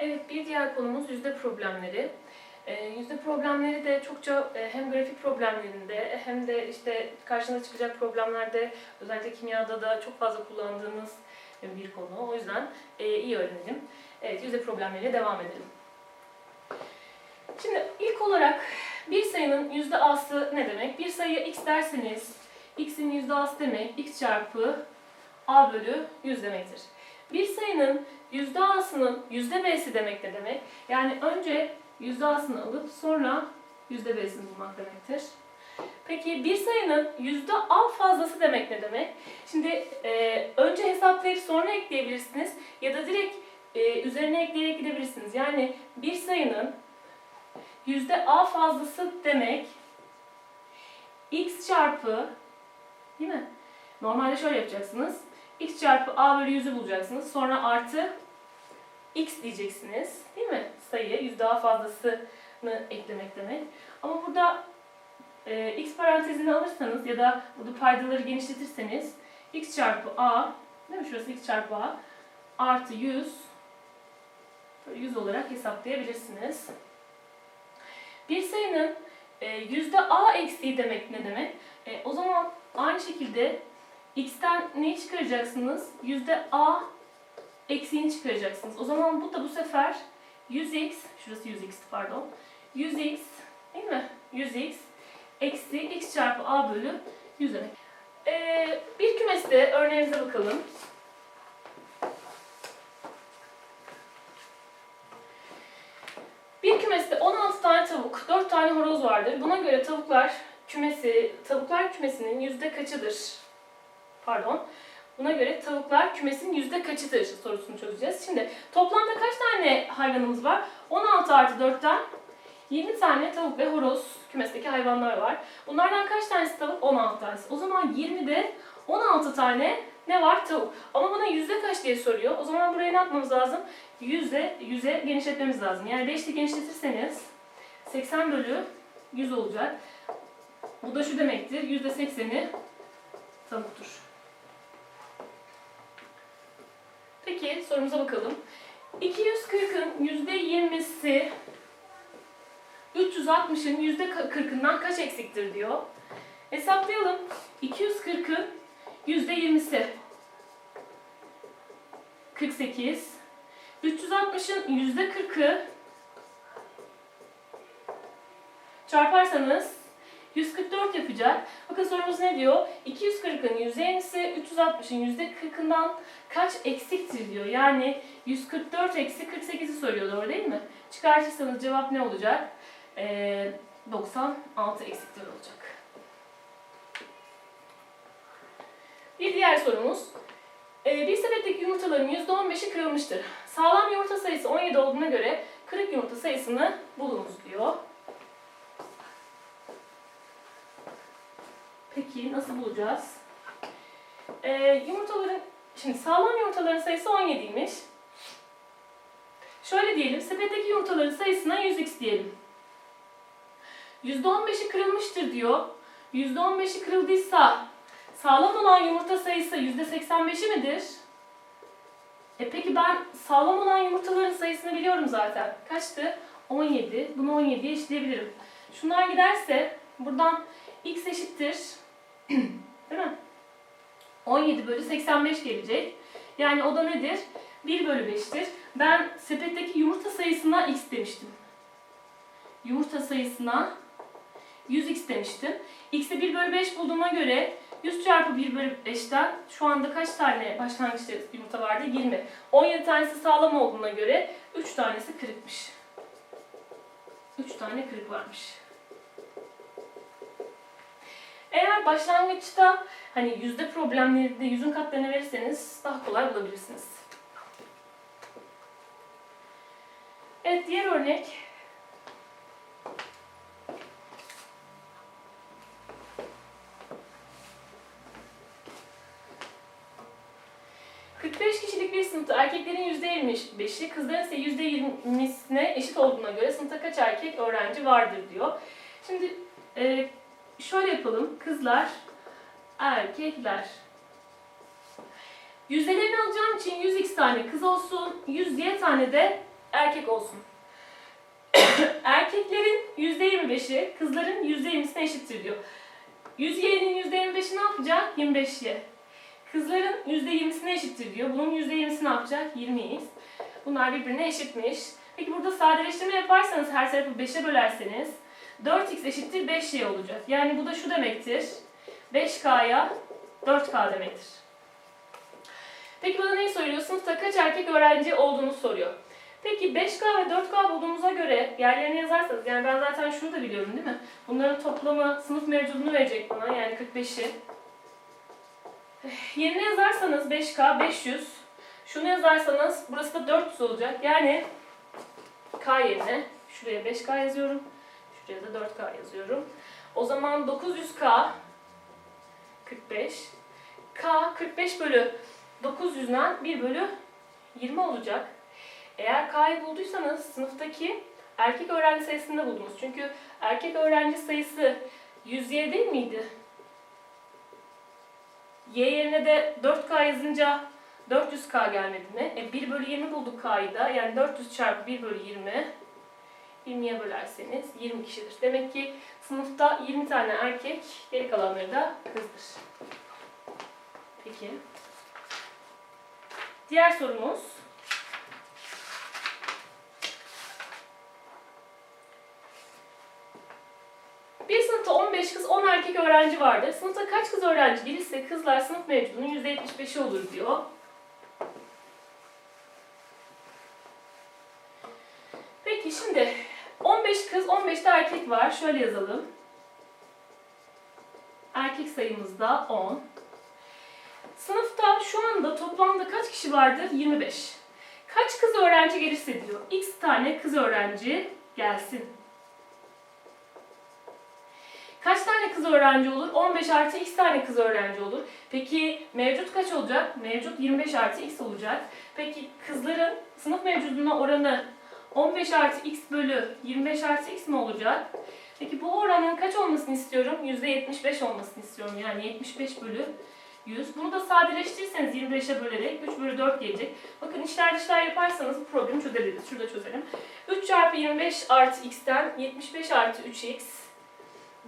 Evet, bir diğer konumuz yüzde problemleri. Ee, yüzde problemleri de çokça e, hem grafik problemlerinde hem de işte karşına çıkacak problemlerde özellikle kimyada da çok fazla kullandığımız e, bir konu. O yüzden e, iyi öğrenelim. Evet, yüzde problemleriyle devam edelim. Şimdi ilk olarak bir sayının yüzde a'sı ne demek? Bir sayıya x derseniz x'in yüzde a'sı demek x çarpı a bölü 100 demektir. Bir sayının yüzde a'sının yüzde b'si demek ne demek? Yani önce yüzde a'sını alıp sonra yüzde b'sini bulmak demektir. Peki bir sayının yüzde a fazlası demek ne demek? Şimdi e, önce hesaplayıp sonra ekleyebilirsiniz ya da direkt e, üzerine ekleyerek gidebilirsiniz. Yani bir sayının yüzde a fazlası demek x çarpı değil mi? Normalde şöyle yapacaksınız. X çarpı a bölü 100'ü bulacaksınız. Sonra artı x diyeceksiniz. Değil mi? Sayı yüzde a fazlasını eklemek demek. Ama burada e, x parantezini alırsanız ya da burada paydaları genişletirseniz x çarpı a değil mi? Şurası x çarpı a artı 100 böyle 100 olarak hesaplayabilirsiniz. Bir sayının e, yüzde a eksiği demek ne demek? E, o zaman aynı şekilde x'ten neyi çıkaracaksınız? Yüzde a eksiğini çıkaracaksınız. O zaman bu da bu sefer 100x, şurası 100x pardon, 100x değil mi? 100x eksi x çarpı a bölü 100 demek. Ee, bir kümeste örneğimize bakalım. Bir kümeste 16 tane tavuk, 4 tane horoz vardır. Buna göre tavuklar kümesi, tavuklar kümesinin yüzde kaçıdır? Pardon. Buna göre tavuklar kümesinin yüzde kaçıdır sorusunu çözeceğiz. Şimdi toplamda kaç tane hayvanımız var? 16 artı 4'ten 20 tane tavuk ve horoz kümesteki hayvanlar var. Bunlardan kaç tanesi tavuk? 16 tanesi. O zaman 20'de 16 tane ne var? Tavuk. Ama bana yüzde kaç diye soruyor. O zaman buraya ne yapmamız lazım? Yüzde, yüze genişletmemiz lazım. Yani 5 ile genişletirseniz 80 bölü 100 olacak. Bu da şu demektir. Yüzde 80'i tavuktur. Peki sorumuza bakalım. 240'ın %20'si 360'ın %40'ından kaç eksiktir diyor. Hesaplayalım. 240'ın %20'si 48. 360'ın %40'ı çarparsanız 144 yapacak. Bakın sorumuz ne diyor? 240'ın %20'si 360'ın %40'ından kaç eksiktir diyor. Yani 144 eksi 48'i soruyor doğru değil mi? Çıkartırsanız cevap ne olacak? Ee, 96 eksiktir olacak. Bir diğer sorumuz. Ee, bir sepetteki yumurtaların %15'i kırılmıştır. Sağlam yumurta sayısı 17 olduğuna göre kırık yumurta sayısını bulunuz diyor. Peki nasıl bulacağız? Ee, yumurtaların, şimdi sağlam yumurtaların sayısı 17'ymiş. Şöyle diyelim, sepetteki yumurtaların sayısına 100x diyelim. %15'i kırılmıştır diyor. %15'i kırıldıysa sağlam olan yumurta sayısı %85'i midir? E peki ben sağlam olan yumurtaların sayısını biliyorum zaten. Kaçtı? 17. Bunu 17'ye eşitleyebilirim. Şunlar giderse buradan x eşittir. Değil mi? 17 bölü 85 gelecek. Yani o da nedir? 1 bölü 5'tir. Ben sepetteki yumurta sayısına x demiştim. Yumurta sayısına 100x demiştim. x'i 1 bölü 5 bulduğuma göre 100 çarpı 1 bölü 5'ten şu anda kaç tane başlangıçta yumurta vardı? 20. 17 tanesi sağlam olduğuna göre 3 tanesi kırıkmış. 3 tane kırık varmış. Eğer başlangıçta hani yüzde problemleri de yüzün katlarını verirseniz daha kolay bulabilirsiniz. Evet diğer örnek. ...45 kişilik bir sınıfta erkeklerin %25'i, kızların ise %20'sine eşit olduğuna göre sınıfta kaç erkek öğrenci vardır diyor. Şimdi e, şöyle yapalım. Kızlar, erkekler. Yüzdelerini alacağım için 100x tane kız olsun, 100y tane de erkek olsun. Erkeklerin %25'i kızların %20'sine eşittir diyor. 100y'nin %25'i ne yapacak? 25y. Kızların %20'sine eşittir diyor. Bunun %20'si ne yapacak? 20x. Bunlar birbirine eşitmiş. Peki burada sadeleştirme yaparsanız her tarafı 5'e bölerseniz 4x eşittir 5y olacak. Yani bu da şu demektir. 5k'ya 4k demektir. Peki bana neyi soruyor? Sınıfta kaç erkek öğrenci olduğunu soruyor. Peki 5K ve 4K bulduğumuza göre yerlerine yazarsanız, yani ben zaten şunu da biliyorum değil mi? Bunların toplamı sınıf mevcudunu verecek bana, yani 45'i. Yerine yazarsanız 5K 500, şunu yazarsanız burası da 400 olacak. Yani K yerine şuraya 5K yazıyorum, şuraya da 4K yazıyorum. O zaman 900K 45, K 45 bölü 900'den 1 bölü 20 olacak. Eğer K'yı bulduysanız sınıftaki erkek öğrenci sayısını da buldunuz. Çünkü erkek öğrenci sayısı 100Y değil miydi? Y yerine de 4K yazınca 400K gelmedi mi? E 1 bölü 20 bulduk K'yı da. Yani 400 çarpı 1 bölü 20 20'ye bölerseniz 20 kişidir. Demek ki sınıfta 20 tane erkek, geri kalanları da kızdır. Peki. Diğer sorumuz. Bir sınıfta 15 kız, 10 erkek öğrenci vardır. Sınıfta kaç kız öğrenci gelirse kızlar sınıf mevcudunun %75'i olur diyor. Peki şimdi 15 kız, 15 de var. Şöyle yazalım. Erkek sayımız da 10. Sınıfta şu anda toplamda kaç kişi vardır? 25. Kaç kız öğrenci gelirse diyor. X tane kız öğrenci gelsin. Kaç tane kız öğrenci olur? 15 artı x tane kız öğrenci olur. Peki mevcut kaç olacak? Mevcut 25 artı x olacak. Peki kızların sınıf mevcuduna oranı 15 artı x bölü 25 artı x mi olacak? Peki bu oranın kaç olmasını istiyorum? %75 olmasını istiyorum. Yani 75 bölü 100. Bunu da sadeleştirirseniz 25'e bölerek 3 bölü 4 gelecek. Bakın içler dışlar yaparsanız bu problemi çözebiliriz. Şurada çözelim. 3 çarpı 25 artı x'ten 75 artı 3x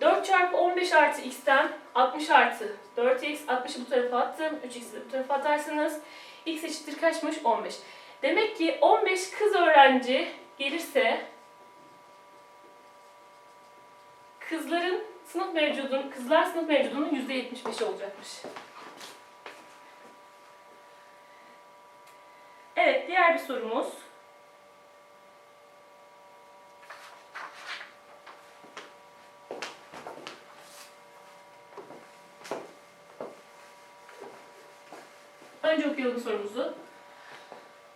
4 çarpı 15 artı x'ten 60 artı 4x, 60'ı bu tarafa attım, 3x'i de bu tarafa atarsanız x eşittir kaçmış? 15. Demek ki 15 kız öğrenci gelirse kızların sınıf mevcudun, kızlar sınıf mevcudunun %75'i olacakmış. Evet, diğer bir sorumuz. Önce okuyalım sorumuzu.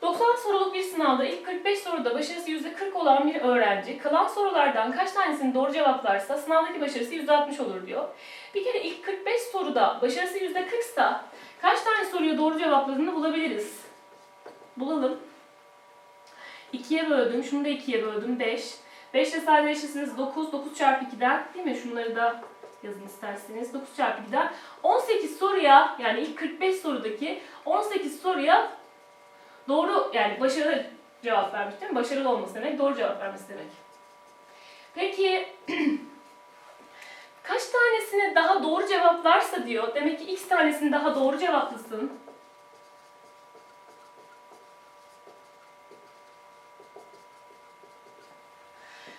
90 soruluk bir sınavda ilk 45 soruda başarısı %40 olan bir öğrenci kalan sorulardan kaç tanesini doğru cevaplarsa sınavdaki başarısı %60 olur diyor. Bir kere ilk 45 soruda başarısı %40 ise kaç tane soruyu doğru cevapladığını bulabiliriz. Bulalım. 2'ye böldüm. Şunu da 2'ye böldüm. 5. 5 ile sadeleşirsiniz 9. 9 çarpı 2'den değil mi? Şunları da yazın isterseniz. 9 çarpı 2'den 18 soruya yani ilk 45 sorudaki 18 soruya doğru yani başarılı cevap vermiş değil mi? Başarılı olması demek, doğru cevap vermesi demek. Peki kaç tanesini daha doğru cevaplarsa diyor. Demek ki x tanesini daha doğru cevaplısın.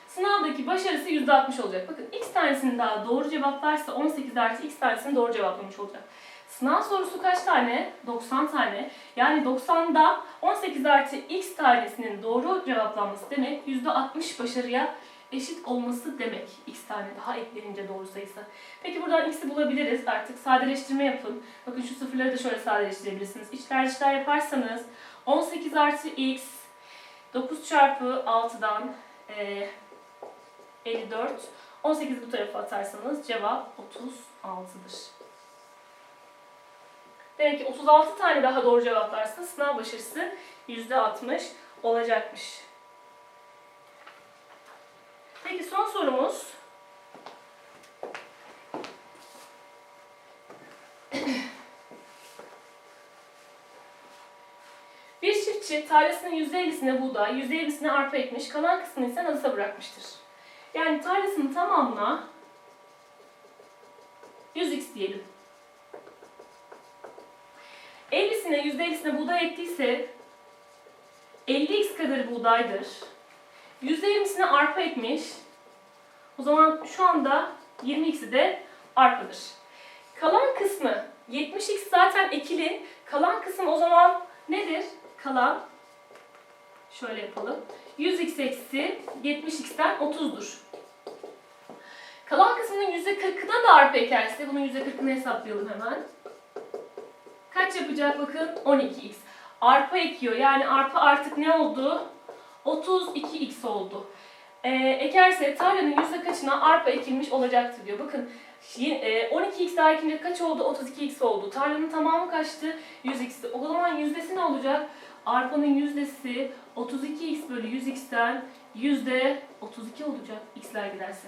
Sınavdaki başarısı %60 olacak. Bakın x tanesini daha doğru cevaplarsa 18 artı x tanesini doğru cevaplamış olacak. Sınav sorusu kaç tane? 90 tane. Yani 90'da 18 artı x tanesinin doğru cevaplanması demek %60 başarıya eşit olması demek. x tane daha eklenince doğru sayısı. Peki buradan x'i bulabiliriz. Artık sadeleştirme yapın. Bakın şu sıfırları da şöyle sadeleştirebilirsiniz. İçler dışlar yaparsanız 18 artı x 9 çarpı 6'dan e, 54. 18 bu tarafa atarsanız cevap 36'dır. Demek ki 36 tane daha doğru cevaplarsa sınav başarısı %60 olacakmış. Peki son sorumuz. Bir çift çiftçi tarlasının %50'sine buğday, %20'sine arpa ekmiş, kalan kısmını ise nadasa bırakmıştır. Yani tarlasının tamamına 100x diyelim. 50'sine %50'sine buğday ektiyse 50x kadar buğdaydır. %20'sine arpa ekmiş. O zaman şu anda 20x'i de arpadır. Kalan kısmı 70x zaten ekili. Kalan kısım o zaman nedir? Kalan şöyle yapalım. 100x eksi 70x'ten 30'dur. Kalan kısmının %40'ına da arpa ekerse bunun %40'ını hesaplayalım hemen. Kaç yapacak bakın? 12x. Arpa ekiyor. Yani arpa artık ne oldu? 32x oldu. Ee, ekerse tarlanın yüzde kaçına arpa ekilmiş olacaktır diyor. Bakın y- e, 12x daha ekince kaç oldu? 32x oldu. Tarlanın tamamı kaçtı? 100x'ti. O zaman yüzdesi ne olacak? Arpanın yüzdesi 32x bölü 100x'ten yüzde 32 olacak x'ler giderse.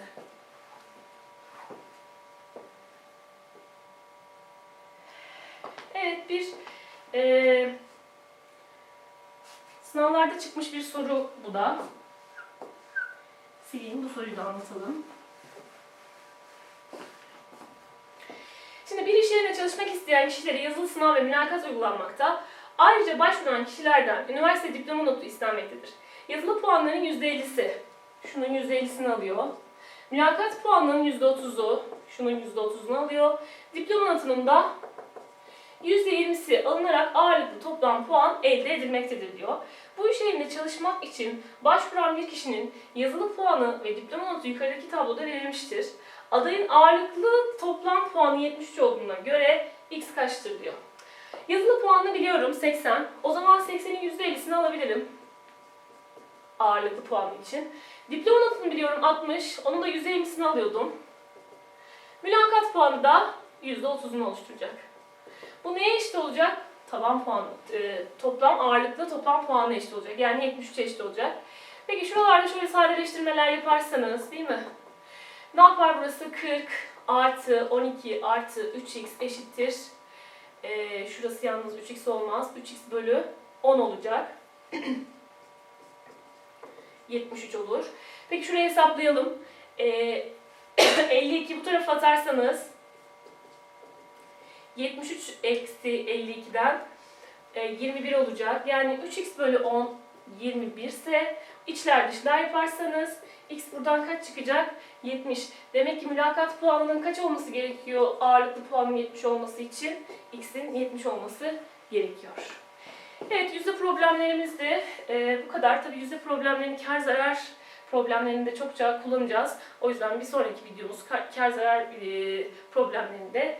Evet bir e, sınavlarda çıkmış bir soru bu da. Sileyim bu soruyu da anlatalım. Şimdi bir iş yerine çalışmak isteyen kişilere yazılı sınav ve mülakat uygulanmakta. Ayrıca başvuran kişilerden üniversite diploma notu istenmektedir. Yazılı puanların %50'si, şunun %50'sini alıyor. Mülakat puanının %30'u, şunun %30'unu alıyor. Diploma notunun da %20'si alınarak ağırlıklı toplam puan elde edilmektedir diyor. Bu iş yerinde çalışmak için başvuran bir kişinin yazılı puanı ve diploma notu yukarıdaki tabloda verilmiştir. Adayın ağırlıklı toplam puanı 73 olduğuna göre x kaçtır diyor. Yazılı puanını biliyorum 80. O zaman 80'in %50'sini alabilirim. Ağırlıklı puanı için. Diploma notunu biliyorum 60. Onun da %20'sini alıyordum. Mülakat puanı da %30'unu oluşturacak. Bu neye eşit olacak? Taban puanı, e, toplam ağırlıklı toplam puanı eşit olacak. Yani 73 eşit olacak. Peki şuralarda şöyle sadeleştirmeler yaparsanız değil mi? Ne yapar burası? 40 artı 12 artı 3x eşittir. E, şurası yalnız 3x olmaz. 3x bölü 10 olacak. 73 olur. Peki şurayı hesaplayalım. E, 52 bu tarafa atarsanız 73 eksi 52'den e, 21 olacak. Yani 3x bölü 10 21 ise içler dışlar yaparsanız x buradan kaç çıkacak? 70. Demek ki mülakat puanının kaç olması gerekiyor ağırlıklı puanın 70 olması için? x'in 70 olması gerekiyor. Evet yüzde problemlerimiz de e, bu kadar. Tabii yüzde problemlerini kar zarar problemlerini de çokça kullanacağız. O yüzden bir sonraki videomuz kar, kar zarar e, problemlerinde